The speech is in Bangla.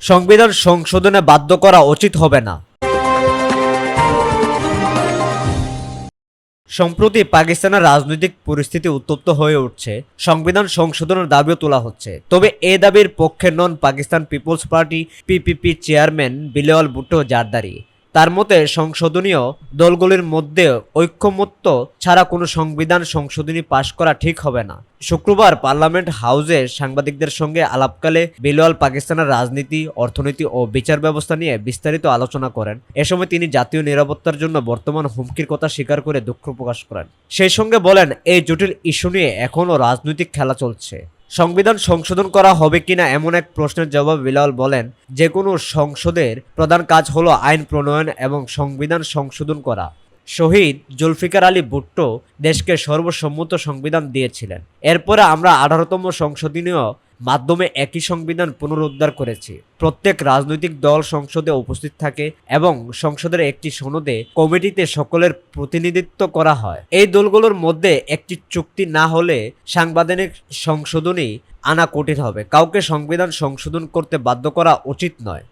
সংবিধান সংশোধনে বাধ্য করা উচিত হবে না। সম্প্রতি পাকিস্তানের রাজনৈতিক পরিস্থিতি উত্তপ্ত হয়ে উঠছে, সংবিধান সংশোধনের দাবিও তোলা হচ্ছে। তবে এ দাবির পক্ষে নন Pakistan people's party, PPP chairman Bilawal Bhutto Zardari. তার মতে সংশোধনীয় দলগুলির মধ্যে ঐক্যমত্য ছাড়া কোনো সংবিধান সংশোধনী পাশ করা ঠিক হবে না। শুক্রবার পার্লামেন্ট হাউসে সাংবাদিকদের সঙ্গে আলাপকালে বিলওয়াল পাকিস্তানের রাজনীতি, অর্থনীতি ও বিচার ব্যবস্থা নিয়ে বিস্তারিত আলোচনা করেন। এ সময় তিনি জাতীয় নিরাপত্তার জন্য বর্তমান হুমকির কথা স্বীকার করে দুঃখ প্রকাশ করেন। সেই সঙ্গে বলেন, এই জটিল ইস্যু নিয়ে এখনও রাজনৈতিক খেলা চলছে। সংবিধান সংশোধন করা হবে কিনা এমন এক প্রশ্নের জবাব বিলাল বলেন, যে কোনো সংসদের প্রধান কাজ হলো আইন প্রণয়ন এবং সংবিধান সংশোধন করা। শহীদ জুলফিকার আলী ভুট্টো দেশকে সর্বসম্মত সংবিধান দিয়েছিলেন। এরপরে আমরা আঠারোতম সংশোধনীয় মাধ্যমে একই সংবিধান পুনরুদ্ধার করেছি। প্রত্যেক রাজনৈতিক দল সংসদে উপস্থিত থাকে এবং সংসদের একটি সনদে কমিটিতে সকলের প্রতিনিধিত্ব করা হয়। এই দলগুলোর মধ্যে একটি চুক্তি না হলে সাংবিধানিক সংশোধনী আনা কঠিন হবে। কাউকে সংবিধান সংশোধন করতে বাধ্য করা উচিত নয়।